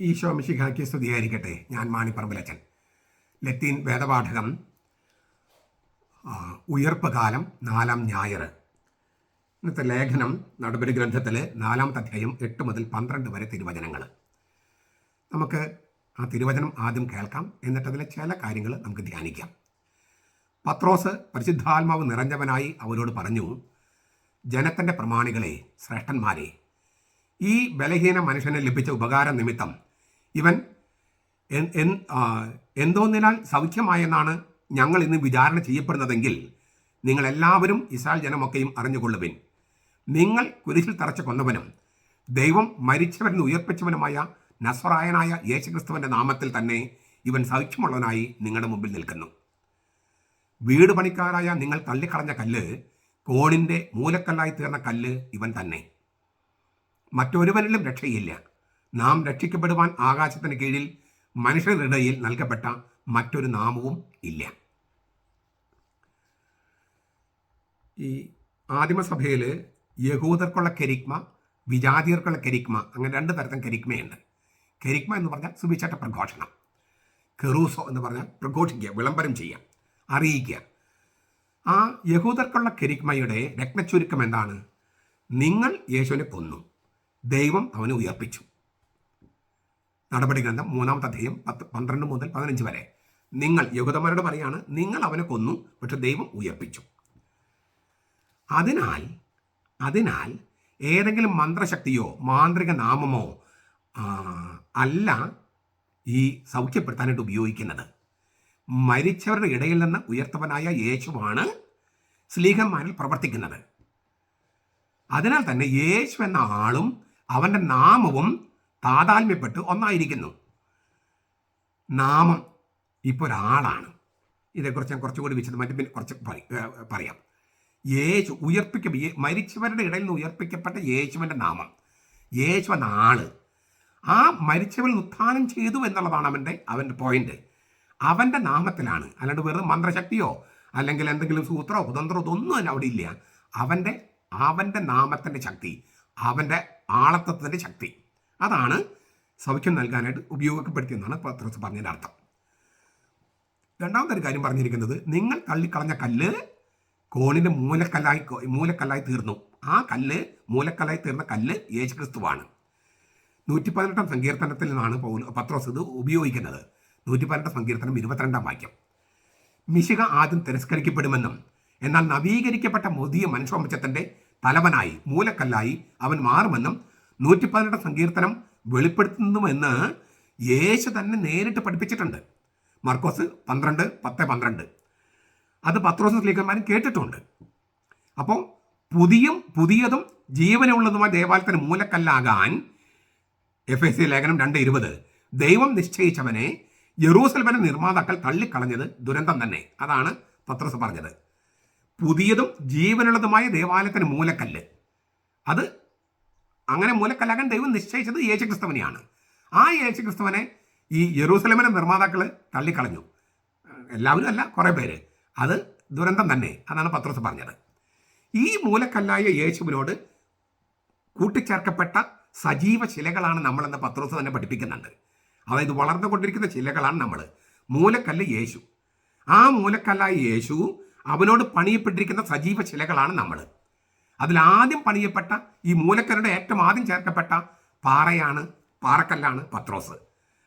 ഈശോ മിശിഹാക്കി സ്തുതിയായിരിക്കട്ടെ. ഞാൻ മാണിപ്പറമ്പിലച്ചൻ. ലത്തീൻ വേദപാഠകം ഉയർപ്പ് കാലം നാലാം ഞായർ ഇന്നത്തെ ലേഖനം നടപടി ഗ്രന്ഥത്തിലെ നാലാമത്തെ അധ്യായം എട്ട് മുതൽ പന്ത്രണ്ട് വരെ തിരുവചനങ്ങൾ. നമുക്ക് ആ തിരുവചനം ആദ്യം കേൾക്കാം എന്നിട്ട് അതിലെ ചില കാര്യങ്ങൾ നമുക്ക് ധ്യാനിക്കാം. പത്രോസ് പരിശുദ്ധാത്മാവ് നിറഞ്ഞവനായി അവരോട് പറഞ്ഞു ജനത്തിന്റെ പ്രമാണികളെ ശ്രേഷ്ഠന്മാരെ ഈ ബലഹീന മനുഷ്യന് ലഭിച്ച ഉപകാര നിമിത്തം ഇവൻ എന്തോന്നിനാൽ സൗഖ്യമായെന്നാണ് ഞങ്ങൾ ഇന്ന് വിചാരണ ചെയ്യപ്പെടുന്നതെങ്കിൽ നിങ്ങളെല്ലാവരും ഇസ്രായേൽ ജനമൊക്കെയും അറിഞ്ഞുകൊള്ളുവിൻ. നിങ്ങൾ കുരിശിൽ തറച്ച കൊന്നവനും ദൈവം മരിച്ചവരെന്ന് ഉയർപ്പിച്ചവനുമായ നസ്വറായനായ യേശുക്രിസ്തുവിന്റെ നാമത്തിൽ തന്നെ ഇവൻ സൗഖ്യമുള്ളവനായി നിങ്ങളുടെ മുമ്പിൽ നിൽക്കുന്നു. വീട് പണിക്കാരായ നിങ്ങൾ തള്ളിക്കളഞ്ഞ കല്ല് കോണിന്റെ മൂലക്കല്ലായി തീർന്ന കല്ല് ഇവൻ തന്നെ. മറ്റൊരുവനിലും രക്ഷയില്ല. നാം രക്ഷിക്കപ്പെടുവാൻ ആകാശത്തിന് കീഴിൽ മനുഷ്യരുടെ ഇടയിൽ നൽകപ്പെട്ട മറ്റൊരു നാമവും ഇല്ല. ഈ ആദിമസഭയിൽ യഹൂദർക്കുള്ള കരിക്മ വിജാതിയർക്കുള്ള കരിക്മ അങ്ങനെ രണ്ട് തരത്തിൽ കരിക്മയുണ്ട് കരിക്മ എന്ന് പറഞ്ഞാൽ സുവിശേഷ പ്രഘോഷണം. കെറൂസോ എന്ന് പറഞ്ഞാൽ പ്രഘോഷിക്കുക വിളംബരം ചെയ്യുക അറിയിക്കുക. ആ യഹൂദർക്കുള്ള കരിക്മയുടെ രത്നച്ചുരുക്കം എന്താണ്? നിങ്ങൾ യേശുവിനെ കൊന്നു. ദൈവം അവനെ ഉയർപ്പിച്ചു. നടപടി ഗ്രന്ഥം മൂന്നാമത്തെ അധ്യയം പത്ത് പന്ത്രണ്ട് മുതൽ പതിനഞ്ച് വരെ. നിങ്ങൾ യഹൂദന്മാരോട് പറയാണ് നിങ്ങൾ അവനെ കൊന്നു പക്ഷെ ദൈവം ഉയർപ്പിച്ചു. അതിനാൽ അതിനാൽ ഏതെങ്കിലും മന്ത്രശക്തിയോ മാന്ത്രിക നാമമോ അല്ല ഈ സൗഖ്യപ്പെടുത്താനായിട്ട് ഉപയോഗിക്കുന്നത്. മരിച്ചവരുടെ ഇടയിൽ നിന്ന് ഉയർത്തവനായ യേശുവാണ് സ്ലീഹന്മാരിൽ പ്രവർത്തിക്കുന്നത്. അതിനാൽ തന്നെ യേശു എന്ന ആളും അവന്റെ നാമവും താതാത്മ്യപ്പെട്ട് ഒന്നായിരിക്കുന്നു. നാമം ഇപ്പോൾ ഒരാളാണ്. ഇതേക്കുറിച്ച് ഞാൻ കുറച്ചുകൂടി വിശദമായിട്ട് പിന്നെ കുറച്ച് പറയാം. യേശു ഉയർപ്പിക്ക മരിച്ചവരുടെ ഇടയിൽ നിന്ന് ഉയർപ്പിക്കപ്പെട്ട യേശുവിന്റെ നാമം. യേശു എന്ന ആൾ. ആ മരിച്ചവരിൽ ഉത്ഥാനം ചെയ്തു എന്നുള്ളതാണ് അവന്റെ അവന്റെ പോയിന്റ് അവന്റെ നാമത്തിലാണ്. അല്ലാണ്ട് വെറും മന്ത്രശക്തിയോ അല്ലെങ്കിൽ എന്തെങ്കിലും സൂത്രമോ കുതന്ത്രമോ ഇതൊന്നും തന്നെ അവിടെ ഇല്ല. അവന്റെ അവന്റെ നാമത്തിന്റെ ശക്തി അവന്റെ ആളത്വത്തിന്റെ ശക്തി. അതാണ് സൗഖ്യം നൽകാനായിട്ട് ഉപയോഗപ്പെടുത്തിയെന്നാണ് പത്രോസ് പറഞ്ഞതിന്റെ അർത്ഥം. രണ്ടാമത്തെ ഒരു കാര്യം പറഞ്ഞിരിക്കുന്നത് നിങ്ങൾ തള്ളിക്കളഞ്ഞ കല്ല് കോണിന്റെ മൂലക്കല്ലായി മൂലക്കല്ലായി തീർന്നു. ആ കല്ല് മൂലക്കല്ലായി തീർന്ന കല്ല് യേശു ക്രിസ്തുവാണ് നൂറ്റി പതിനെട്ടാം സങ്കീർത്തനത്തിൽ നിന്നാണ് പൗൽ പത്രോസ് ഇത് ഉപയോഗിക്കുന്നത്. നൂറ്റി പതിനെട്ടാം സങ്കീർത്തനം ഇരുപത്തിരണ്ടാം വാക്യം. മിശിക ആദ്യം തിരസ്കരിക്കപ്പെടുമെന്നും എന്നാൽ നവീകരിക്കപ്പെട്ട മുതിയ മനുഷ്യവംശത്തിന്റെ തലവനായി മൂലക്കല്ലായി അവൻ മാറുമെന്നും നൂറ്റി പതിനെട്ട് സങ്കീർത്തനം വെളിപ്പെടുത്തുന്നുവെന്ന് യേശു തന്നെ നേരിട്ട് പഠിപ്പിച്ചിട്ടുണ്ട്. മർക്കോസ് പന്ത്രണ്ട് പത്ത് പന്ത്രണ്ട്. അത് പത്രോസ് സ്ലീക്കന്മാരും കേട്ടിട്ടുണ്ട്. അപ്പോൾ പുതിയും പുതിയതും ജീവനുള്ളതുമായ ദേവാലയത്തിന് മൂലക്കല്ലാകാൻ എഫ് എസ് സി ലേഖനം രണ്ട് ഇരുപത് ദൈവം നിശ്ചയിച്ചവനെ യെറൂസലമിന്റെ നിർമ്മാതാക്കൾ തള്ളിക്കളഞ്ഞത് ദുരന്തം തന്നെ. അതാണ് പത്രസ് പറഞ്ഞത്. പുതിയതും ജീവനുള്ളതുമായ ദേവാലയത്തിന് മൂലക്കല്ല്. അത് അങ്ങനെ മൂലക്കല്ലാകൻ ദൈവം നിശ്ചയിച്ചത് യേശുക്രിസ്തുവിനെയാണ്. ആ യേശുക്രിസ്തുവിനെ ഈ യെറൂസലമിന്റെ നിർമ്മാതാക്കൾ തള്ളിക്കളഞ്ഞു. എല്ലാവരും അല്ല കുറേ പേര്. അത് ദുരന്തം തന്നെ അതാണ് പത്രോസ് പറഞ്ഞത്. ഈ മൂലക്കല്ലായ യേശുവിനോട് കൂട്ടിച്ചേർക്കപ്പെട്ട സജീവ ശിലകളാണ് നമ്മളെന്ന് പത്രോസ് തന്നെ പഠിപ്പിക്കുന്നുണ്ട്. അതായത് വളർന്നുകൊണ്ടിരിക്കുന്ന ശിലകളാണ് നമ്മൾ മൂലക്കല്ല് യേശു. ആ മൂലക്കല്ലായ യേശു അവനോട് പണിയപ്പെട്ടിരിക്കുന്ന സജീവ ശിലകളാണ് നമ്മൾ അതിലാദ്യം പണിയപ്പെട്ട ഈ മൂലക്കരുടെ ഏറ്റവും ആദ്യം ചേർക്കപ്പെട്ട പാറയാണ് പാറക്കല്ലാണ് പത്രോസ്.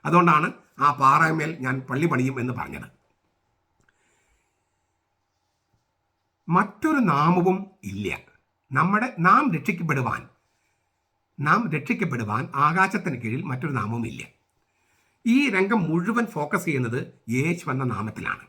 അതുകൊണ്ടാണ് ആ പാറമേൽ ഞാൻ പള്ളി പണിയും എന്ന് പറഞ്ഞത്. മറ്റൊരു നാമവും ഇല്ല. നമ്മുടെ നാം രക്ഷിക്കപ്പെടുവാൻ നാം രക്ഷിക്കപ്പെടുവാൻ ആകാശത്തിന് കീഴിൽ മറ്റൊരു നാമവും ഇല്ല. ഈ രംഗം മുഴുവൻ ഫോക്കസ് ചെയ്യുന്നത് യേശു എന്ന നാമത്തിലാണ്.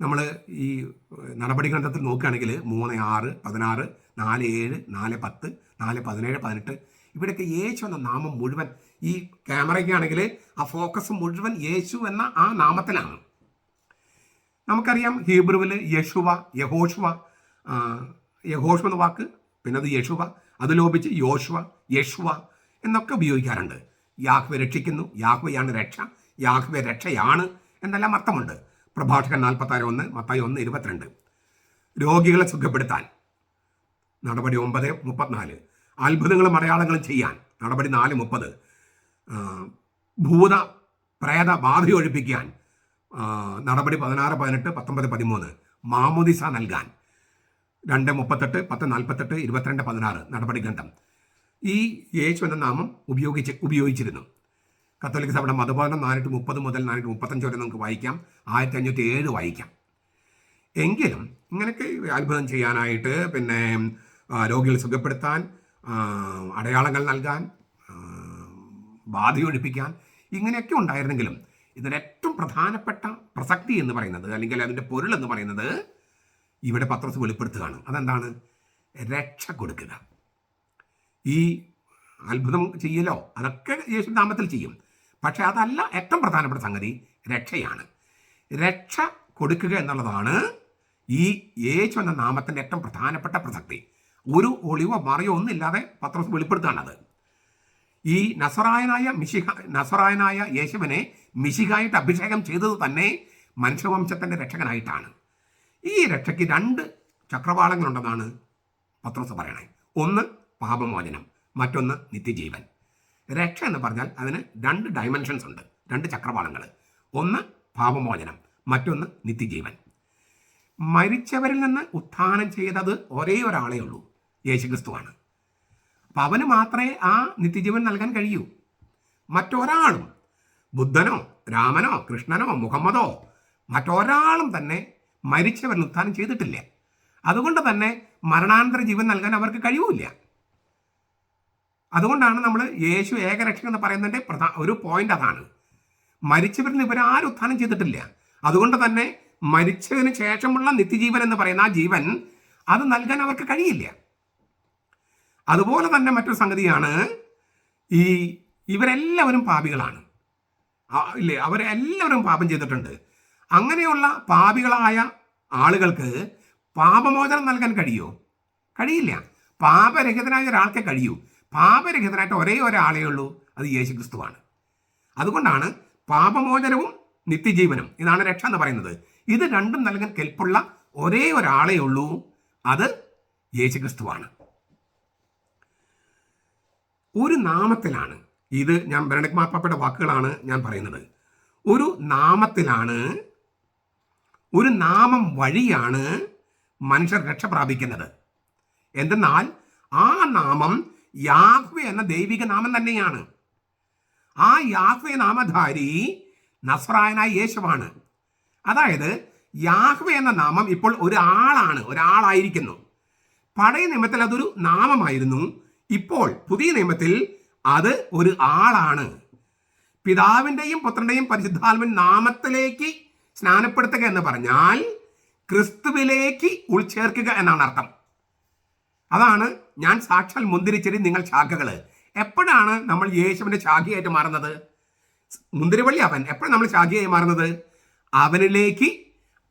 നമ്മൾ ഈ നടപടി ഗ്രന്ഥത്തിൽ നോക്കുകയാണെങ്കിൽ മൂന്ന് ആറ് പതിനാറ് നാല് ഏഴ് നാല് പത്ത് നാല് പതിനേഴ് പതിനെട്ട്. ഇവിടെയൊക്കെ യേശു എന്ന നാമം മുഴുവൻ ഈ ക്യാമറയ്ക്കാണെങ്കിൽ ആ ഫോക്കസ് മുഴുവൻ യേശു എന്ന ആ നാമത്തിലാണ്. നമുക്കറിയാം ഹീബ്രുവിൽ യശുവ യഹോഷുവ യഹോഷു എന്ന വാക്ക് പിന്നെ അത് യശുവ അത് ലോപിച്ച് യോശുവ യശുവ എന്നൊക്കെ ഉപയോഗിക്കാറുണ്ട്. യാഹ്വെ രക്ഷിക്കുന്നു യാഹ്വയാണ് രക്ഷ യാഹ്വെ രക്ഷയാണ് എന്നെല്ലാം അർത്ഥമുണ്ട്. പ്രഭാഷകൻ നാൽപ്പത്താറ് ഒന്ന് മത്തായി ഒന്ന് ഇരുപത്തിരണ്ട്. രോഗികളെ സുഖപ്പെടുത്താൻ. നടപടി ഒമ്പത് മുപ്പത്തിനാല്. അത്ഭുതങ്ങളും അടയാളങ്ങളും ചെയ്യാൻ. നടപടി നാല് മുപ്പത്. ഭൂത പ്രേത ബാധ ഒഴിപ്പിക്കാൻ. നടപടി പതിനാറ് പതിനെട്ട് പത്തൊമ്പത് പതിമൂന്ന്. മാമുദിസ നൽകാൻ. രണ്ട് മുപ്പത്തെട്ട് പത്ത് നാൽപ്പത്തെട്ട് ഇരുപത്തിരണ്ട് പതിനാറ്. നടപടി ഗ്രന്ഥം. ഈ യേശു എന്ന നാമം ഉപയോഗിച്ച് ഉപയോഗിച്ചിരുന്നു. കത്തോലിക്ക സഭയുടെ മതബോധനം നാനൂറ്റി മുപ്പത് മുതൽ നാനൂറ്റി മുപ്പത്തഞ്ച് വരെ നമുക്ക് വായിക്കാം. ആയിരത്തി അഞ്ഞൂറ്റി ഏഴ് വായിക്കാം. എങ്കിലും ഇങ്ങനെയൊക്കെ അത്ഭുതം ചെയ്യാനായിട്ട് പിന്നെ ആ, രോഗികളെ സുഖപ്പെടുത്താൻ അടയാളങ്ങൾ നൽകാൻ ബാധയൊഴിപ്പിക്കാൻ ഇങ്ങനെയൊക്കെ ഉണ്ടായിരുന്നെങ്കിലും ഇതിന്റെ ഏറ്റവും പ്രധാനപ്പെട്ട പ്രസക്തി എന്ന് പറയുന്നത് അല്ലെങ്കിൽ അതിന്റെ പൊരുൾ എന്ന് പറയുന്നത് ഇവിടെ പത്രസ് വെളിപ്പെടുത്തുകയാണ്. അതെന്താണ്? രക്ഷ കൊടുക്കുക. ഈ അത്ഭുതം ചെയ്യലോ? അതൊക്കെ യേശു നാമത്തിൽ ചെയ്യും. പക്ഷേ അതല്ല ഏറ്റവും പ്രധാനപ്പെട്ട സംഗതി രക്ഷയാണ്. രക്ഷ കൊടുക്കുക എന്നുള്ളതാണ് ഈ യേശു എന്ന നാമത്തിന്റെ ഏറ്റവും പ്രധാനപ്പെട്ട പ്രസക്തി. ഒരു ഒളിവ മറിയോ ഒന്നില്ലാതെ പത്രസ് വെളിപ്പെടുത്തുകയാണത്. ഈ നസറായനായ മിശിഹ നസറായനായ യേശുവിനെ മിശിഹായിട്ട് അഭിഷേകം ചെയ്തത് തന്നെ മനുഷ്യവംശത്തിന്റെ രക്ഷകനായിട്ടാണ്. ഈ രക്ഷയ്ക്ക് രണ്ട് ചക്രവാളങ്ങളുണ്ടെന്നാണ് പത്രോസ് പറയണേ. ഒന്ന് പാപമോചനം മറ്റൊന്ന് നിത്യജീവൻ. രക്ഷ എന്ന് പറഞ്ഞാൽ അതിന് രണ്ട് ഡയമെൻഷൻസ് ഉണ്ട് രണ്ട് ചക്രവാളങ്ങൾ. ഒന്ന് പാപമോചനം മറ്റൊന്ന് നിത്യജീവൻ. മരിച്ചവരിൽ നിന്ന് ഉത്ഥാനം ചെയ്തത് ഒരേ ഒരാളേ ഉള്ളൂ. യേശുക്രിസ്തുവാണ്. അപ്പം അവന് മാത്രമേ ആ നിത്യജീവൻ നൽകാൻ കഴിയൂ. മറ്റൊരാളും ബുദ്ധനോ രാമനോ കൃഷ്ണനോ മുഹമ്മദോ മറ്റൊരാളും തന്നെ മരിച്ചവർ ഉത്ഥാനം ചെയ്തിട്ടില്ല. അതുകൊണ്ട് തന്നെ മരണാനന്തര ജീവൻ നൽകാൻ അവർക്ക് കഴിയൂല അതുകൊണ്ടാണ് നമ്മൾ യേശു ഏകരക്ഷകൻ എന്ന് പറയുന്നതിന്റെ പ്രധാ ഒരു പോയിന്റ് അതാണ്. മരിച്ചവരിൽ ഇവരാരും ഉത്ഥാനം ചെയ്തിട്ടില്ല. അതുകൊണ്ട് തന്നെ മരിച്ചതിന് ശേഷമുള്ള നിത്യജീവൻ എന്ന് പറയുന്ന ആ ജീവൻ അത് നൽകാൻ അവർക്ക് കഴിയില്ല. അതുപോലെ തന്നെ മറ്റൊരു സംഗതിയാണ് ഈ ഇവരെല്ലാവരും പാപികളാണ്. ഇല്ലേ അവരെല്ലാവരും പാപം ചെയ്തിട്ടുണ്ട്. അങ്ങനെയുള്ള പാപികളായ ആളുകൾക്ക് പാപമോചനം നൽകാൻ കഴിയുമോ കഴിയില്ല. പാപരഹിതനായ ഒരാൾക്കേ കഴിയൂ. പാപരഹിതനായിട്ട് ഒരേ ഒരാളേ ഉള്ളൂ അത് യേശു ക്രിസ്തുവാണ് അതുകൊണ്ടാണ് പാപമോചനവും നിത്യജീവനും ഇതാണ് രക്ഷ എന്ന് പറയുന്നത്. ഇത് രണ്ടും നൽകാൻ കെൽപ്പുള്ള ഒരേ ഒരാളേ ഉള്ളൂ അത് യേശു ക്രിസ്തുവാണ് ഒരു നാമത്തിലാണ്. ഇത് ഞാൻ ബെനഡിക് മാർപ്പാപ്പയുടെ വാക്കുകളാണ് ഞാൻ പറയുന്നത്. ഒരു നാമത്തിലാണ് ഒരു നാമം വഴിയാണ് മനുഷ്യർ രക്ഷ പ്രാപിക്കുന്നത്. എന്തെന്നാൽ ആ നാമം യാഹ്വ എന്ന ദൈവിക നാമം തന്നെയാണ്. ആ യാഹ്വ നാമധാരി നസ്രായനായ യേശുവാണ്. അതായത് യാഹ്വ എന്ന നാമം ഇപ്പോൾ ഒരാളാണ് ഒരാളായിരിക്കുന്നു. പഴയ നിയമത്തിൽ അതൊരു നാമമായിരുന്നു. ഇപ്പോൾ പുതിയ നിയമത്തിൽ അത് ഒരു ആളാണ്. പിതാവിന്റെയും പുത്രന്റെയും പരിശുദ്ധാത്മൻ നാമത്തിലേക്ക് സ്നാനപ്പെടുത്തുക എന്ന് പറഞ്ഞാൽ ക്രിസ്തുവിലേക്ക് ഉൾച്ചേർക്കുക എന്നാണ് അർത്ഥം. അതാണ് ഞാൻ സാക്ഷാൽ മുന്തിരിച്ചെടി നിങ്ങൾ ശാഖകൾ എപ്പോഴാണ് നമ്മൾ യേശുവിന്റെ ശാഖയായിട്ട് മാറുന്നത്? മുന്തിരിവള്ളി അവൻ. എപ്പോഴാണ് നമ്മൾ ശാഖയായി മാറുന്നത്? അവനിലേക്ക്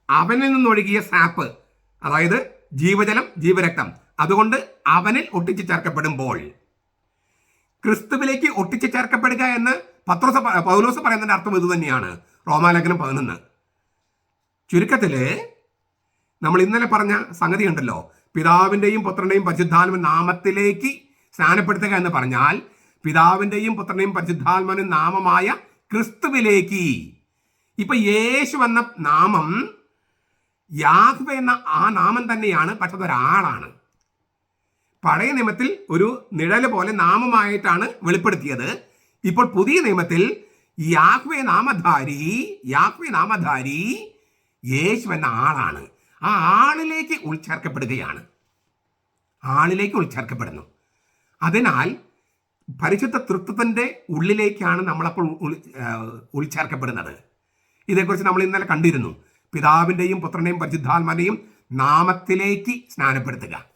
അവനിൽ നിന്നൊഴുകിയ സാപ്പ് അതായത് ജീവജലം ജീവരക്തം. അതുകൊണ്ട് അവനിൽ ഒട്ടിച്ചു ചേർക്കപ്പെടുമ്പോൾ ക്രിസ്തുവിലേക്ക് ഒട്ടിച്ചു ചേർക്കപ്പെടുക എന്ന് പത്രോസ പൗലോസ് പറയുന്നതിന്റെ അർത്ഥം ഇത് തന്നെയാണ്. റോമാലേഖനം പതിനൊന്ന്. ചുരുക്കത്തിൽ നമ്മൾ ഇന്നലെ പറഞ്ഞ സംഗതി ഉണ്ടല്ലോ. പിതാവിന്റെയും പുത്രന്റെയും പരിശുദ്ധാത്മ നാമത്തിലേക്ക് സ്നാനപ്പെടുത്തുക എന്ന് പറഞ്ഞാൽ പിതാവിന്റെയും പുത്രന്റെയും പരിശുദ്ധാത്മനും നാമമായ ക്രിസ്തുവിലേക്ക് ഇപ്പൊ യേശു എന്ന നാമം യാഹ്വ എന്ന ആ നാമം തന്നെയാണ്. പക്ഷെ അതൊരാളാണ്. പഴയ നിയമത്തിൽ ഒരു നിഴൽ പോലെ നാമമായിട്ടാണ് വെളിപ്പെടുത്തിയത്. ഇപ്പോൾ പുതിയ നിയമത്തിൽ യാഹ്വേ നാമധാരി യാഹ്വേ നാമധാരി യേശു എന്ന ആളാണ്. ആ ആളിലേക്ക് ഉൾച്ചേർക്കപ്പെടുകയാണ്. ആളിലേക്ക് ഉൾച്ചേർക്കപ്പെടുന്നു. അതിനാൽ പരിശുദ്ധ തൃത്വത്തിന്റെ ഉള്ളിലേക്കാണ് നമ്മളപ്പോൾ ഉൾച്ചേർക്കപ്പെടുന്നത്. ഇതേക്കുറിച്ച് നമ്മൾ ഇന്നലെ കണ്ടിരുന്നു. പിതാവിന്റെയും പുത്രന്റെയും പരിശുദ്ധാത്മാവിന്റെയും നാമത്തിലേക്ക് സ്നാനപ്പെടുത്തുക.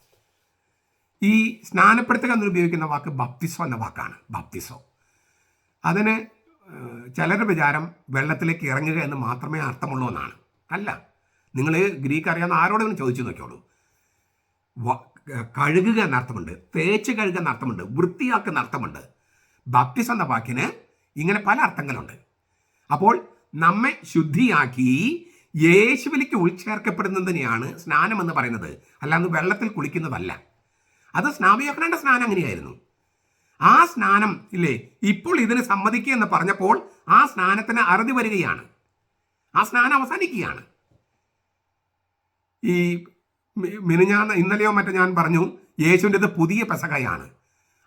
ഈ സ്നാനപ്പെടുത്തുക എന്ന് ഉപയോഗിക്കുന്ന വാക്ക് ബപ്തിസോ എന്ന വാക്കാണ്. ബപ്തിസോ. അതിന് ചിലരുടെ വിചാരം വെള്ളത്തിലേക്ക് ഇറങ്ങുക എന്ന് മാത്രമേ അർത്ഥമുള്ളൂ എന്നാണ്. അല്ല. നിങ്ങൾ ഗ്രീക്ക് അറിയാവുന്ന ആരോടെങ്കിലും ചോദിച്ചു നോക്കിയോളൂ കഴുകുക എന്ന അർത്ഥമുണ്ട് തേച്ച് കഴുകുക എന്ന അർത്ഥമുണ്ട് വൃത്തിയാക്കുന്ന അർത്ഥമുണ്ട് ബപ്തിസം എന്ന വാക്കിന് ഇങ്ങനെ പല അർത്ഥങ്ങളുണ്ട്. അപ്പോൾ നമ്മെ ശുദ്ധിയാക്കി യേശുവിലേക്ക് ഉൾച്ചേർക്കപ്പെടുന്നതിനെയാണ് സ്നാനം എന്ന് പറയുന്നത്. അല്ലാതെ വെള്ളത്തിൽ കുളിക്കുന്നതല്ല. അത് സ്നാപയോഹനന്റെ സ്നാനം അങ്ങനെയായിരുന്നു. ആ സ്നാനം ഇല്ലേ ഇപ്പോൾ ഇതിന് സമ്മതിക്കുക എന്ന് പറഞ്ഞപ്പോൾ ആ സ്നാനത്തിന് അറുതി വരികയാണ്. ആ സ്നാനം അവസാനിക്കുകയാണ്. ഈ മിനിഞ്ഞാന്ന് ഇന്നലെയോ മറ്റോ ഞാൻ പറഞ്ഞു യേശുവിന്റെ ഇത് പുതിയ പെസകയാണ്.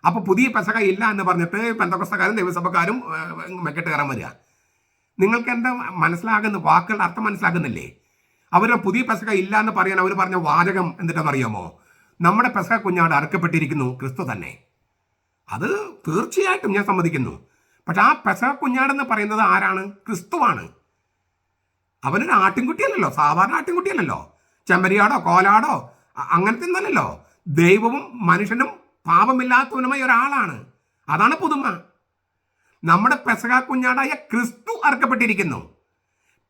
അപ്പോൾ പുതിയ പെസക ഇല്ല എന്ന് പറഞ്ഞിട്ട് പെന്തക്കസ്തക്കാരും ദൈവസഭക്കാരും മെക്കെട്ട് കയറാൻ വരിക. നിങ്ങൾക്ക് എന്താ മനസ്സിലാകുന്ന വാക്കുകളുടെ അർത്ഥം മനസ്സിലാകുന്നില്ലേ? അവരുടെ പുതിയ പെസക ഇല്ല എന്ന് പറയാൻ അവർ പറഞ്ഞ വാചകം എന്നിട്ടെന്നറിയാമോ നമ്മുടെ പെസഹ കുഞ്ഞാട് അറുക്കപ്പെട്ടിരിക്കുന്നു ക്രിസ്തു തന്നെ. അത് തീർച്ചയായിട്ടും ഞാൻ സമ്മതിക്കുന്നു. പക്ഷെ ആ പെസഹ കുഞ്ഞാടെന്ന് പറയുന്നത് ആരാണ്? ക്രിസ്തുവാണ്. അവനൊരു ആട്ടിൻകുട്ടിയല്ലല്ലോ സാധാരണ ആട്ടിൻകുട്ടിയല്ലല്ലോ. ചെമ്പരിയാടോ കോലാടോ അങ്ങനത്തെ ഒന്നല്ലല്ലോ ദൈവവും മനുഷ്യനും പാപമില്ലാത്തവനുമായ ഒരാളാണ്. അതാണ് പുതുമ. നമ്മുടെ പെസക കുഞ്ഞാടായ ക്രിസ്തു അർക്കപ്പെട്ടിരിക്കുന്നു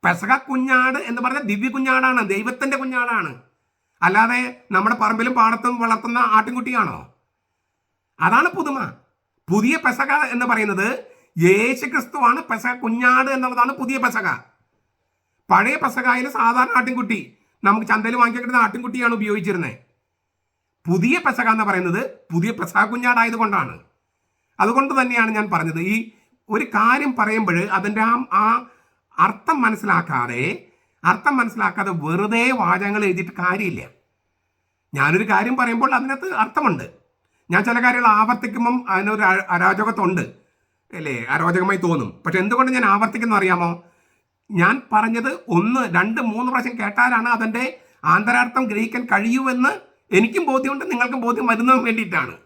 പെസക കുഞ്ഞാട് എന്ന് പറഞ്ഞ ദിവ്യ കുഞ്ഞാടാണ് ദൈവത്തിന്റെ കുഞ്ഞാടാണ്. അല്ലാതെ നമ്മുടെ പറമ്പിലും പാടത്തും വളർത്തുന്ന ആട്ടിൻകുട്ടിയാണോ? അതാണ് പുതുമ. പുതിയ പെസക എന്ന് പറയുന്നത് യേശു ക്രിസ്തുവാണ് പെസക കുഞ്ഞാട് എന്നുള്ളതാണ് പുതിയ പെസക. പഴയ പെസകായിൽ സാധാരണ ആട്ടിൻകുട്ടി നമുക്ക് ചന്തയിൽ വാങ്ങിക്കാൻ കിട്ടുന്ന ആട്ടിൻകുട്ടിയാണ് ഉപയോഗിച്ചിരുന്നത് പുതിയ പെസക എന്ന് പറയുന്നത് പുതിയ പെസക കുഞ്ഞാടായത് കൊണ്ടാണ്. അതുകൊണ്ട് തന്നെയാണ് ഞാൻ പറഞ്ഞത്. ഈ ഒരു കാര്യം പറയുമ്പോൾ അതിന്റെ ആ അർത്ഥം മനസ്സിലാക്കാതെ അർത്ഥം മനസ്സിലാക്കാതെ വെറുതെ വാചകങ്ങൾ എഴുതിയിട്ട് കാര്യമില്ല. ഞാനൊരു കാര്യം പറയുമ്പോൾ അതിനകത്ത് അർത്ഥമുണ്ട്. ഞാൻ ചില കാര്യങ്ങൾ ആവർത്തിക്കുമ്പം അതിനൊരു അരാജകത്വമുണ്ട്. അല്ലേ? അരോചകമായി തോന്നും. പക്ഷെ എന്തുകൊണ്ട് ഞാൻ ആവർത്തിക്കുന്നു അറിയാമോ? ഞാൻ പറഞ്ഞത് ഒന്ന് രണ്ട് മൂന്ന് പ്രാവശ്യം കേട്ടാലാണ് അതിന്റെ ആന്തരാർത്ഥം ഗ്രഹിക്കാൻ കഴിയുമെന്ന് എനിക്കും ബോധ്യമുണ്ട് നിങ്ങൾക്കും ബോധ്യം വരുന്നതിന് വേണ്ടിയിട്ടാണ്.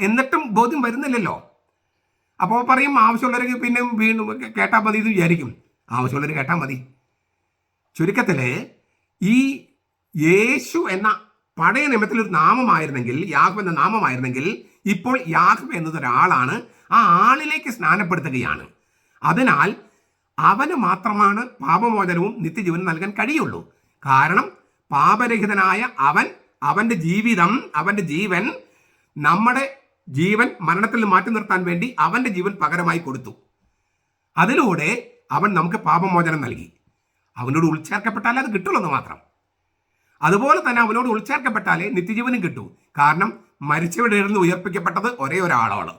എന്നിട്ടും ബോധ്യം വരുന്നില്ലല്ലോ. അപ്പോൾ പറയും ആവശ്യമുള്ളവർക്ക് പിന്നെ വീണ്ടും കേട്ടാൽ മതി എന്ന് വിചാരിക്കും. ആവശ്യമുള്ളവർ കേട്ടാൽ മതി. ചുരുക്കത്തിൽ ഈ യേശു എന്ന പഴയ നിയമത്തിൽ ഒരു നാമമായിരുന്നെങ്കിൽ യാഹ്വ് എന്ന നാമമായിരുന്നെങ്കിൽ ഇപ്പോൾ യാഹ്വ് എന്നതൊരാളാണ് ആ ആളിലേക്ക് സ്നാനപ്പെടുത്തുകയാണ്. അതിനാൽ അവന് മാത്രമാണ് പാപമോചനവും നിത്യജീവനും നൽകാൻ കഴിയുള്ളൂ. കാരണം പാപരഹിതനായ അവൻ അവന്റെ ജീവിതം അവന്റെ ജീവൻ നമ്മുടെ ജീവൻ മരണത്തിൽ മാറ്റി നിർത്താൻ വേണ്ടി അവന്റെ ജീവൻ പകരമായി കൊടുത്തു. അതിലൂടെ അവൻ നമുക്ക് പാപമോചനം നൽകി. അവനോട് ഉൾച്ചേർക്കപ്പെട്ടാലേ അത് കിട്ടുള്ളൂ മാത്രം. അതുപോലെ തന്നെ അവനോട് ഉൾച്ചേർക്കപ്പെട്ടാലേ നിത്യജീവനും കിട്ടൂ. കാരണം മരിച്ചവരുടെ ഇടയിൽ നിന്ന് ഉയർപ്പിക്കപ്പെട്ടത് ഒരേ ഒരാളാണ്.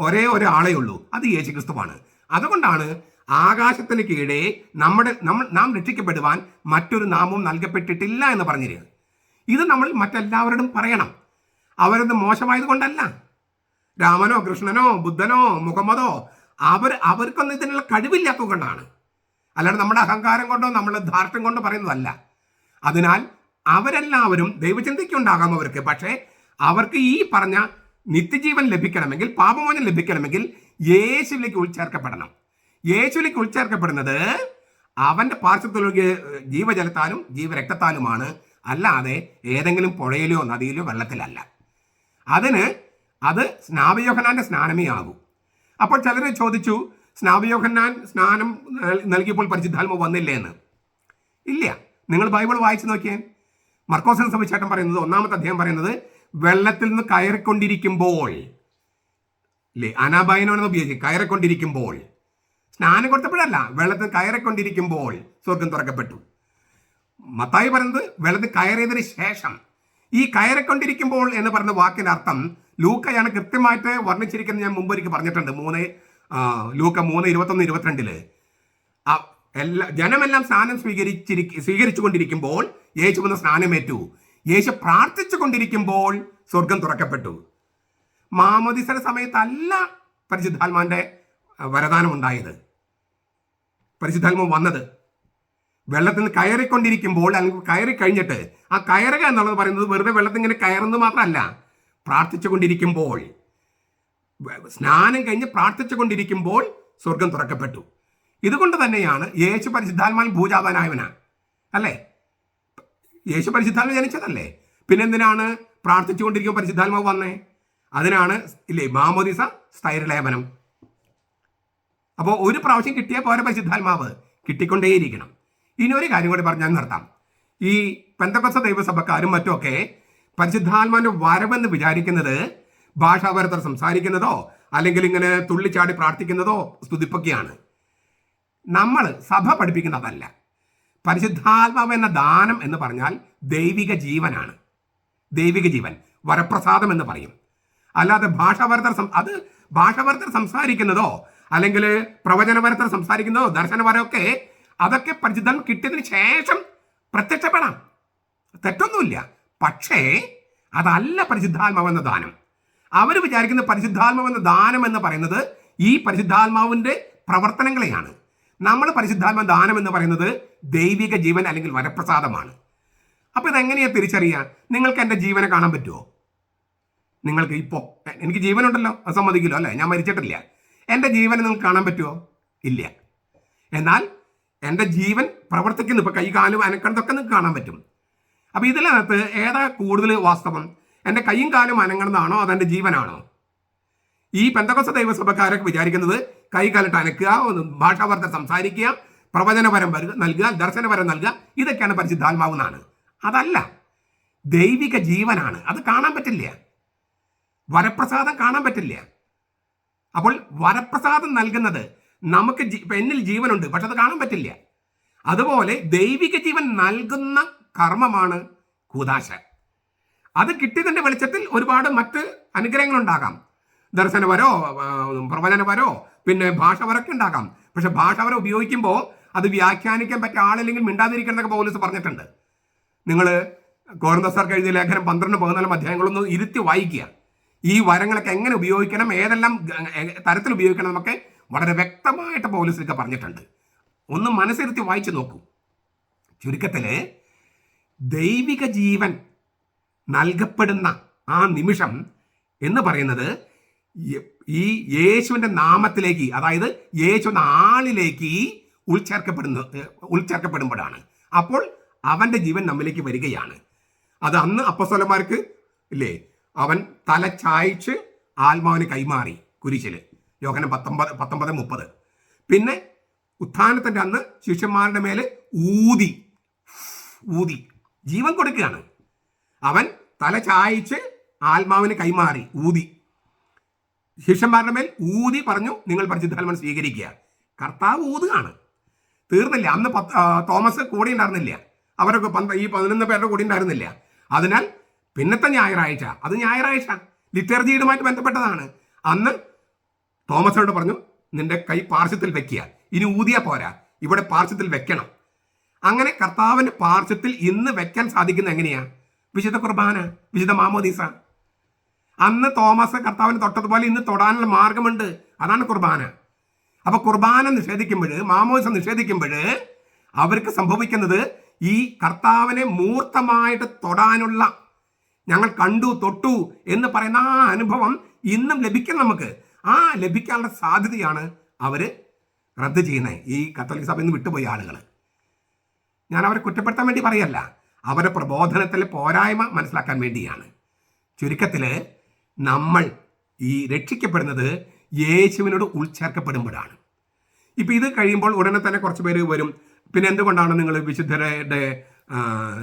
ഒരേ ഒരാളേ ഉള്ളൂ. അത് യേശു ക്രിസ്തുവാണ് അതുകൊണ്ടാണ് ആകാശത്തിന് കീഴേ നമ്മുടെ നമ്മൾ നാം രക്ഷിക്കപ്പെടുവാൻ മറ്റൊരു നാമവും നൽകപ്പെട്ടിട്ടില്ല എന്ന് പറഞ്ഞിരുന്നത് ഇത് നമ്മൾ മറ്റെല്ലാവരോടും പറയണം. അവരത് മോശമായത് കൊണ്ടല്ല രാമനോ കൃഷ്ണനോ ബുദ്ധനോ മുഹമ്മദോ അവർ അവർക്കൊന്നും ഇതിനുള്ള കഴിവില്ലാത്തത് കൊണ്ടാണ് അല്ലാണ്ട് നമ്മുടെ അഹങ്കാരം കൊണ്ടോ നമ്മുടെ ധാർഷ്ട്യം കൊണ്ടോ പറയുന്നതല്ല. അതിനാൽ അവരെല്ലാവരും ദൈവചിന്തയ്ക്കുണ്ടാകാം അവർക്ക്. പക്ഷേ അവർക്ക് ഈ പറഞ്ഞ നിത്യജീവൻ ലഭിക്കണമെങ്കിൽ പാപമോചനം ലഭിക്കണമെങ്കിൽ യേശുവിലേക്ക് ഉൾച്ചേർക്കപ്പെടണം. യേശുവിലേക്ക് ഉൾച്ചേർക്കപ്പെടുന്നത് അവന്റെ പാർശ്വത്തിലേക്ക് ജീവജലത്താലും ജീവരക്തത്താലുമാണ്. അല്ലാതെ ഏതെങ്കിലും പുഴയിലോ നദിയിലോ വെള്ളത്തിലല്ല. അതിന് അത് സ്നാപയോഹനാന്റെ സ്നാനമേ ആകൂ. അപ്പോൾ ചിലരെ ചോദിച്ചു സ്നാപയോഹന്നാൻ സ്നാനം നൽ- നൽകിയപ്പോൾ പരിശുദ്ധാത്മ വന്നില്ലേ എന്ന്. ഇല്ല. നിങ്ങൾ ബൈബിൾ വായിച്ചു നോക്കിയേ. മർക്കോസൻ സഭച്ചേട്ടൻ പറയുന്നത് ഒന്നാമത്തെ അദ്ദേഹം പറയുന്നത് വെള്ളത്തിൽ നിന്ന് കയറിക്കൊണ്ടിരിക്കുമ്പോൾ. ഇല്ലേ? അനാബായനോനെന്ന് ഉപയോഗിച്ച് കയറിക്കൊണ്ടിരിക്കുമ്പോൾ. സ്നാനം കൊടുത്തപ്പോഴല്ല വെള്ളത്തിൽ കയറിക്കൊണ്ടിരിക്കുമ്പോൾ സ്വർഗം തുറക്കപ്പെട്ടു. മത്തായി പറയുന്നത് വെള്ളത്തിൽ കയറിയതിന് ശേഷം. ഈ കയറിക്കൊണ്ടിരിക്കുമ്പോൾ എന്ന് പറഞ്ഞ വാക്കിന്റെ അർത്ഥം ലൂക്കയാണ് കൃത്യമായിട്ട് വർണിച്ചിരിക്കുന്നത് ഞാൻ മുമ്പ് ഒരിക്കൽ പറഞ്ഞിട്ടുണ്ട്. മൂന്ന് ലൂക്ക മൂന്ന് ഇരുപത്തൊന്ന് ഇരുപത്തിരണ്ടിൽ. എല്ലാ ജനമെല്ലാം സ്നാനം സ്വീകരിച്ചിരി സ്വീകരിച്ചു കൊണ്ടിരിക്കുമ്പോൾ യേശു വന്ന് സ്നാനമേറ്റു. യേശു പ്രാർത്ഥിച്ചു കൊണ്ടിരിക്കുമ്പോൾ സ്വർഗം തുറക്കപ്പെട്ടു. മാമോദിസയുടെ സമയത്തല്ല പരിശുദ്ധാത്മാന്റെ വരദാനം ഉണ്ടായത് പരിശുദ്ധാത്മ വന്നത്. വെള്ളത്തിൽ നിന്ന് കയറിക്കൊണ്ടിരിക്കുമ്പോൾ അല്ലെങ്കിൽ കയറി കഴിഞ്ഞിട്ട് ആ കയറുക എന്നുള്ളത് പറയുന്നത് വെറുതെ വെള്ളത്തിൽ ഇങ്ങനെ കയറുന്നത് മാത്രമല്ല. പ്രാർത്ഥിച്ചു കൊണ്ടിരിക്കുമ്പോൾ വ- സ്നാനം കഴിഞ്ഞ് പ്രാർത്ഥിച്ചു കൊണ്ടിരിക്കുമ്പോൾ സ്വർഗം തുറക്കപ്പെട്ടു. ഇതുകൊണ്ട് തന്നെയാണ് യേശു പരിശുദ്ധാത്മാൻ ഭൂജാതനായവനാണ് അല്ലേ? യേശു പരിശുദ്ധാത്മ ജനിച്ചതല്ലേ? പിന്നെന്തിനാണ് പ്രാർത്ഥിച്ചുകൊണ്ടിരിക്കുമ്പോൾ പരിശുദ്ധാത്മാവ് വന്നേ? അതിനാണ് ഇല്ലേ മാമോദിസ സ്ഥൈരലേപനം. അപ്പോൾ ഒരു പ്രാവശ്യം കിട്ടിയ പോരെ പരിശുദ്ധാത്മാവ്? കിട്ടിക്കൊണ്ടേയിരിക്കണം. ഇനി ഒരു കാര്യം കൂടി പറഞ്ഞാൽ നിർത്താം. ഈ പെന്തക്കൊസ ദൈവസഭക്കാരും മറ്റുമൊക്കെ പരിശുദ്ധാത്മാവിന്റെ വരവെന്ന് വിചാരിക്കുന്നത് ഭാഷാപരത്തിൽ സംസാരിക്കുന്നതോ അല്ലെങ്കിൽ ഇങ്ങനെ തുള്ളിച്ചാടി പ്രാർത്ഥിക്കുന്നതോ സ്തുതിപ്പൊക്കെയാണ്. നമ്മൾ സഭ പഠിപ്പിക്കുന്നതല്ല. പരിശുദ്ധാത്മാവ് എന്ന ദാനം എന്ന് പറഞ്ഞാൽ ദൈവിക ജീവനാണ്. ദൈവിക ജീവൻ വരപ്രസാദം എന്ന് പറയും. അല്ലാതെ ഭാഷാപരത്തർ സം- അത് ഭാഷാപരത്തർ സംസാരിക്കുന്നതോ അല്ലെങ്കിൽ പ്രവചനപരത്തർ സംസാരിക്കുന്നതോ ദർശനപരമൊക്കെ അതൊക്കെ പരിചിതം കിട്ടിയതിന് ശേഷം പ്രത്യക്ഷപ്പെടാം. തെറ്റൊന്നുമില്ല. പക്ഷേ അതല്ല പരിശുദ്ധാത്മാവെന്ന ദാനം. അവർ വിചാരിക്കുന്ന പരിശുദ്ധാത്മാവെന്ന ദാനം എന്ന് പറയുന്നത് ഈ പരിശുദ്ധാത്മാവിന്റെ പ്രവർത്തനങ്ങളെയാണ്. നമ്മൾ പരിശുദ്ധാത്മ ദാനം എന്ന് പറയുന്നത് ദൈവിക ജീവൻ അല്ലെങ്കിൽ വരപ്രസാദമാണ്. അപ്പോൾ ഇതെങ്ങനെയാണ് തിരിച്ചറിയുക? നിങ്ങൾക്ക് എന്റെ ജീവനെ കാണാൻ പറ്റുമോ? നിങ്ങൾക്ക് ഇപ്പോൾ എനിക്ക് ജീവനുണ്ടല്ലോ അത് സമ്മതിക്കില്ലോ അല്ലേ? ഞാൻ മരിച്ചിട്ടില്ല. എന്റെ ജീവനെ നിങ്ങൾക്ക് കാണാൻ പറ്റുമോ? ഇല്ല. എന്നാൽ എന്റെ ജീവൻ പ്രവർത്തിക്കുന്നു. ഇപ്പോൾ കൈകാലും അനക്കണതൊക്കെ നിങ്ങൾക്ക് കാണാൻ പറ്റും. അപ്പോൾ ഇതിനകത്ത് ഏതാ കൂടുതൽ വാസ്തവം? എന്റെ കയ്യും കാലും അനങ്ങണതാണോ അതെന്റെ ജീവനാണോ? ഈ പെന്തകോസ ദൈവസഭക്കാരൊക്കെ വിചാരിക്കുന്നത് കൈ കാലിട്ട് അനക്കുക ഭാഷാവർത്തം സംസാരിക്കുക പ്രവചനപരം നൽകുക ദർശനപരം നൽകുക ഇതൊക്കെയാണ് പരിശുദ്ധാത്മാവ് എന്നാണ് അതല്ല ദൈവിക ജീവനാണ്. അത് കാണാൻ പറ്റില്ല. വരപ്രസാദം കാണാൻ പറ്റില്ല. അപ്പോൾ വരപ്രസാദം നൽകുന്നത് നമുക്ക് എന്നിൽ ജീവനുണ്ട് പക്ഷെ അത് കാണാൻ പറ്റില്ല. അതുപോലെ ദൈവിക ജീവൻ നൽകുന്ന കർമ്മമാണ് കൂതാശ അത് കിട്ടിയതിന്റെ വെളിച്ചത്തിൽ ഒരുപാട് മറ്റ് അനുഗ്രഹങ്ങളുണ്ടാകാം. ദർശനപരോ പ്രവചനപരോ പിന്നെ ഭാഷപരൊക്കെ ഉണ്ടാകാം. പക്ഷെ ഭാഷപര ഉപയോഗിക്കുമ്പോൾ അത് വ്യാഖ്യാനിക്കാൻ പറ്റിയ ആളില്ലെങ്കിൽ മിണ്ടാതിരിക്കണമെന്നൊക്കെ പോലീസ് പറഞ്ഞിട്ടുണ്ട്. നിങ്ങൾ കോരന്തസാർക്ക് എഴുതിയ ലേഖനം പന്ത്രണ്ട് പതിനാലും അധ്യായങ്ങളൊന്നും ഇരുത്തി വായിക്കുക. ഈ വരങ്ങളൊക്കെ എങ്ങനെ ഉപയോഗിക്കണം ഏതെല്ലാം തരത്തിൽ ഉപയോഗിക്കണം എന്നൊക്കെ വളരെ വ്യക്തമായിട്ട് പൗലീസിലൊക്കെ പറഞ്ഞിട്ടുണ്ട്. ഒന്ന് മനസ്സിരുത്തി വായിച്ചു നോക്കൂ. ചുരുക്കത്തിൽ ദൈവിക ജീവൻ നൽകപ്പെടുന്ന ആ നിമിഷം എന്ന് പറയുന്നത് ഈ- യേശുവിന്റെ നാമത്തിലേക്ക് അതായത് യേശു എന്ന ആളിലേക്ക് ഉൾച്ചേർക്കപ്പെടുന്ന ഉൾച്ചേർക്കപ്പെടുമ്പോഴാണ്. അപ്പോൾ അവന്റെ ജീവൻ നമ്മിലേക്ക് വരികയാണ്. അത് അന്ന് അപ്പസ്വലന്മാർക്ക് ഇല്ലേ അവൻ തല ചായച്ച് ആത്മാവിന് കൈമാറി കുരിശിൽ. യോഹനം പത്തൊമ്പത് പത്തൊമ്പത് മുപ്പത്. പിന്നെ ഉത്ഥാനത്തിന്റെ അന്ന് ശിഷ്യന്മാരുടെ മേലെ ഊതി ഊതി ജീവൻ കൊടുക്കുകയാണ്. അവൻ തല ചായച്ച് ആത്മാവിന് കൈമാറി ഊതി. ശിഷ്യന്മാരുടെ മേൽ ഊതി പറഞ്ഞു നിങ്ങൾ പരിശുദ്ധാത്മൻ സ്വീകരിക്കുക. കർത്താവ് ഊതുകയാണ്. തീർന്നില്ല. അന്ന് പത്ത് തോമസ് കൂടെ ഉണ്ടായിരുന്നില്ല. അവരൊക്കെ പന്ത ഈ പതിനൊന്ന് പേരുടെ കൂടി ഉണ്ടായിരുന്നില്ല. അതിനാൽ പിന്നത്തെ ഞായറാഴ്ച അത് ഞായറാഴ്ച ലിറ്റർജിയുമായിട്ട് ബന്ധപ്പെട്ടതാണ്. അന്ന് തോമസിനോട് പറഞ്ഞു നിന്റെ കൈ പാർശ്വത്തിൽ വെക്കുക. ഇനി ഊതിയ പോരാ. ഇവിടെ പാർശ്വത്തിൽ വെക്കണം. അങ്ങനെ കർത്താവിന്റെ പാർശ്വത്തിൽ ഇന്ന് വെക്കാൻ സാധിക്കുന്ന എങ്ങനെയാ? വിശുദ്ധ കുർബാന വിശുദ്ധ മാമോദീസ. അന്ന് തോമസ് കർത്താവിന് തൊട്ടതുപോലെ ഇന്ന് തൊടാനുള്ള മാർഗമുണ്ട്. അതാണ് കുർബാന. അപ്പൊ കുർബാന നിഷേധിക്കുമ്പോൾ മാമോദിസ നിഷേധിക്കുമ്പോൾ അവർക്ക് സംഭവിക്കുന്നത് ഈ കർത്താവിനെ മൂർത്തമായിട്ട് തൊടാനുള്ള ഞങ്ങൾ കണ്ടു തൊട്ടു എന്ന് പറയുന്ന ആ അനുഭവം ഇന്നും ലഭിക്കണം നമുക്ക്. ആ ലഭിക്കാനുള്ള സാധ്യതയാണ് അവർ റദ്ദ് ചെയ്യുന്നത്. ഈ കത്തോലിക് സഭയിൽ നിന്ന് വിട്ടുപോയ ആളുകൾ ഞാൻ അവരെ കുറ്റപ്പെടുത്താൻ വേണ്ടി പറയല്ല. അവരുടെ പ്രബോധനത്തിലെ പോരായ്മ മനസ്സിലാക്കാൻ വേണ്ടിയാണ്. ചുരുക്കത്തിൽ നമ്മൾ ഈ രക്ഷിക്കപ്പെടുന്നത് യേശുവിനോട് ഉൾച്ചേർക്കപ്പെടുമ്പോഴാണ്. ഇപ്പം ഇത് കഴിയുമ്പോൾ ഉടനെ തന്നെ കുറച്ച് പേര് വരും. പിന്നെ എന്തുകൊണ്ടാണ് നിങ്ങൾ വിശുദ്ധരുടെ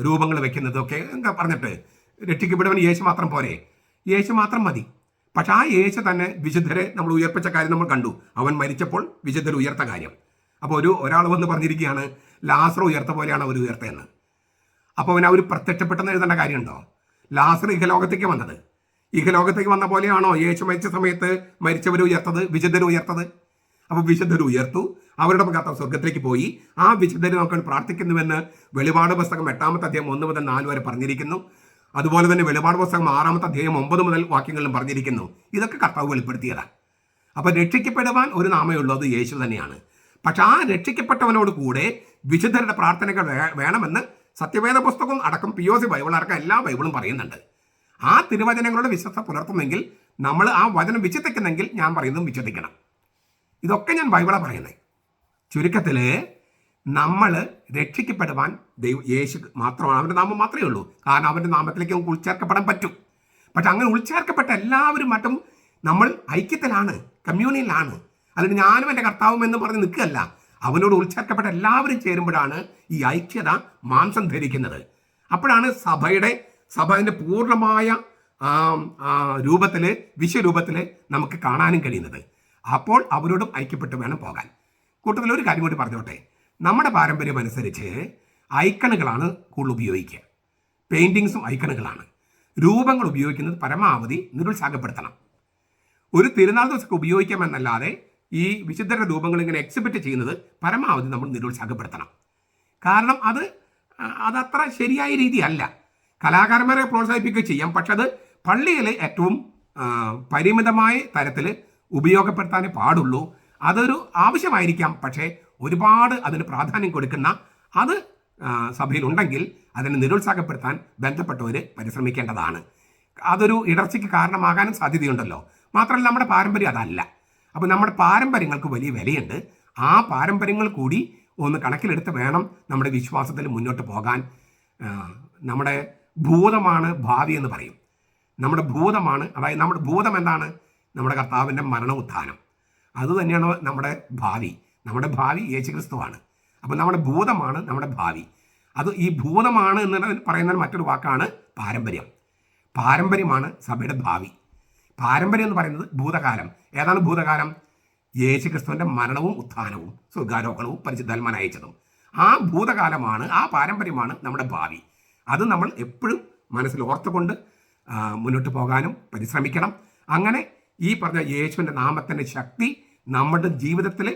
രൂപങ്ങൾ വെക്കുന്നതൊക്കെ പറഞ്ഞിട്ട് രക്ഷിക്കപ്പെടുവൻ യേശു മാത്രം പോരെ? യേശു മാത്രം മതി. പക്ഷെ ആ യേശു തന്നെ വിശുദ്ധരെ നമ്മൾ ഉയർപ്പിച്ച കാര്യം നമ്മൾ കണ്ടു. അവൻ മരിച്ചപ്പോൾ വിശുദ്ധർ ഉയർത്ത കാര്യം. അപ്പോൾ ഒരു ഒരാൾ വന്ന് പറഞ്ഞിരിക്കുകയാണ് ലാസർ ഉയർത്ത പോലെയാണ് അവർ ഉയർത്തതെന്ന് അപ്പോൾ അവൻ അവർ പ്രത്യക്ഷപ്പെട്ടെന്ന് എഴുതേണ്ട കാര്യമുണ്ടോ? ലാസർ ഇഹലോകത്തേക്ക് വന്നത്. ഇഹലോകത്തേക്ക് വന്ന പോലെയാണോ യേശു മരിച്ച സമയത്ത് മരിച്ചവർ ഉയർത്തത് വിശുദ്ധർ ഉയർത്തത്? അപ്പോൾ വിശുദ്ധർ ഉയർത്തു അവരുടെ കർത്താവ് സ്വർഗത്തിലേക്ക് പോയി. ആ വിശുദ്ധർ നോക്കാൻ പ്രാർത്ഥിക്കുന്നുവെന്ന് വെളിപാട് പുസ്തകം എട്ടാമത്തെ അധ്യായം ഒന്ന് മുതൽ നാല് വരെ പറഞ്ഞിരിക്കുന്നു. അതുപോലെ തന്നെ വെളിപാട് പുസ്തകം ആറാമത്തെ അധ്യായം ഒമ്പത് മുതൽ വാക്യങ്ങളിലും പറഞ്ഞിരിക്കുന്നു. ഇതൊക്കെ കർത്താവ് വെളിപ്പെടുത്തിയതാണ് അപ്പോൾ രക്ഷിക്കപ്പെടുവാൻ ഒരു നാമേ ഉള്ളൂ അത് യേശു തന്നെയാണ്. പക്ഷെ ആ രക്ഷിക്കപ്പെട്ടവനോട് കൂടെ വിശുദ്ധരുടെ പ്രാർത്ഥനകൾ വേണമെന്ന് സത്യവേദ പുസ്തകവും അടക്കം പി ഒ സി ബൈബിൾ അടക്കം എല്ലാ ബൈബിളും പറയുന്നുണ്ട്. ആ തിരുവചനങ്ങളുടെ വിശ്വസ്ത പുലർത്തുന്നെങ്കിൽ നമ്മൾ ആ വചനം വിശ്വസിക്കുന്നെങ്കിൽ ഞാൻ പറയുന്നതും വിശ്വസിക്കണം. ഇതൊക്കെ ഞാൻ ബൈബിളാണ് പറയുന്നത് ചുരുക്കത്തിൽ നമ്മൾ രക്ഷിക്കപ്പെടുവാൻ ദൈവ യേശു മാത്രമാണ് അവന്റെ നാമം മാത്രമേ ഉള്ളൂ. കാരണം അവന്റെ നാമത്തിലേക്ക് നമുക്ക് ഉൾച്ചേർക്കപ്പെടാൻ പറ്റും. പക്ഷെ അങ്ങനെ ഉൾച്ചേർക്കപ്പെട്ട എല്ലാവരും മറ്റും നമ്മൾ ഐക്യത്തിലാണ് കമ്മ്യൂണിയിലാണ് അല്ലെങ്കിൽ ഞാനും എന്റെ കർത്താവും എന്ന് പറഞ്ഞ് നിൽക്കുകയല്ല. അവനോട് ഉൾച്ചേർക്കപ്പെട്ട എല്ലാവരും ചേരുമ്പോഴാണ് ഈ ഐക്യത മാംസം ധരിക്കുന്നത്. അപ്പോഴാണ് സഭയുടെ സഭ അതിന്റെ പൂർണമായ രൂപത്തിൽ വിശ്വരൂപത്തിൽ നമുക്ക് കാണാനും കഴിയുന്നത്. അപ്പോൾ അവരോടും ഐക്യപ്പെട്ട് വേണം പോകാൻ. കൂട്ടത്തിൽ ഒരു കാര്യം കൂടി പറഞ്ഞോട്ടെ. നമ്മുടെ പാരമ്പര്യം അനുസരിച്ച് ഐക്കണുകളാണ് കൂടുതൽ ഉപയോഗിക്കുക. പെയിന്റിങ്സും ഐക്കണുകളാണ്. രൂപങ്ങൾ ഉപയോഗിക്കുന്നത് പരമാവധി നിരുത്സാഹപ്പെടുത്തണം. ഒരു തിരുനാൾ ദിവസമൊക്കെ ഉപയോഗിക്കാമെന്നല്ലാതെ ഈ വിശുദ്ധരുടെ രൂപങ്ങൾ ഇങ്ങനെ എക്സിബിറ്റ് ചെയ്യുന്നത് പരമാവധി നമ്മൾ നിരുത്സാഹപ്പെടുത്തണം. കാരണം അത് അതത്ര ശരിയായ രീതിയല്ല. കലാകാരന്മാരെ പ്രോത്സാഹിപ്പിക്കുക ചെയ്യാം. പക്ഷെ അത് പള്ളിയിൽ ഏറ്റവും പരിമിതമായ തരത്തിൽ ഉപയോഗപ്പെടുത്താനേ പാടുള്ളൂ. അതൊരു ആവശ്യമായിരിക്കാം. പക്ഷേ ഒരുപാട് അതിന് പ്രാധാന്യം കൊടുക്കുന്ന അത് സഭയിലുണ്ടെങ്കിൽ അതിനെ നിരുത്സാഹപ്പെടുത്താൻ ബന്ധപ്പെട്ടവർ പരിശ്രമിക്കേണ്ടതാണ്. അതൊരു ഇടർച്ചയ്ക്ക് കാരണമാകാനും സാധ്യതയുണ്ടല്ലോ. മാത്രമല്ല നമ്മുടെ പാരമ്പര്യം അതല്ല. അപ്പോൾ നമ്മുടെ പാരമ്പര്യങ്ങൾക്ക് വലിയ വിലയുണ്ട്. ആ പാരമ്പര്യങ്ങൾ കൂടി ഒന്ന് കണക്കിലെടുത്ത് വേണം നമ്മുടെ വിശ്വാസത്തിൽ മുന്നോട്ട് പോകാൻ. നമ്മുടെ ഭൂതമാണ് ഭാവി എന്ന് പറയും. നമ്മുടെ ഭൂതമാണ് അതായത് നമ്മുടെ ഭൂതം എന്താണ്? നമ്മുടെ കർത്താവിന്റെ മരണ ഉത്ഥാനം അത് തന്നെയാണ് നമ്മുടെ ഭാവി. നമ്മുടെ ഭാവി യേശുക്രിസ്തുവാണ്. അപ്പോൾ നമ്മുടെ ഭൂതമാണ് നമ്മുടെ ഭാവി. അത് ഈ ഭൂതമാണ് എന്ന് പറയുന്ന മറ്റൊരു വാക്കാണ് പാരമ്പര്യം. പാരമ്പര്യമാണ് സഭയുടെ ഭാവി. പാരമ്പര്യം എന്ന് പറയുന്നത് ഭൂതകാലം. ഏതാണ് ഭൂതകാലം? യേശുക്രിസ്തുവിന്റെ മരണവും ഉത്ഥാനവും സ്വർഗാരോഹണവും പരിശുദ്ധാത്മാൻ അയച്ചതും. ആ ഭൂതകാലമാണ് ആ പാരമ്പര്യമാണ് നമ്മുടെ ഭാവി. അത് നമ്മൾ എപ്പോഴും മനസ്സിൽ ഓർത്തുകൊണ്ട് മുന്നോട്ട് പോകാനും പരിശ്രമിക്കണം. അങ്ങനെ ഈ പറഞ്ഞ യേശുവിന്റെ നാമത്തിന്റെ ശക്തി നമ്മുടെ ജീവിതത്തിൽ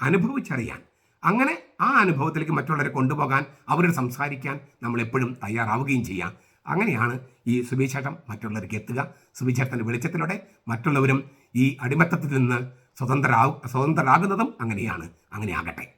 അനുഭവിച്ചറിയാൻ അങ്ങനെ ആ അനുഭവത്തിലേക്ക് മറ്റുള്ളവരെ കൊണ്ടുപോകാൻ അവരോട് സംസാരിക്കാൻ നമ്മൾ എപ്പോഴും തയ്യാറാവുകയും ചെയ്യാം. അങ്ങനെയാണ് ഈ സുവിശേഷം മറ്റുള്ളവർക്ക് എത്തുക. സുവിശേഷത്തിന്റെ വെളിച്ചത്തിലൂടെ മറ്റുള്ളവരും ഈ അടിമത്തത്തിൽ നിന്ന് സ്വതന്ത്രരാകും സ്വതന്ത്രരാകുന്നതും അങ്ങനെയാണ്. അങ്ങനെ ആകട്ടെ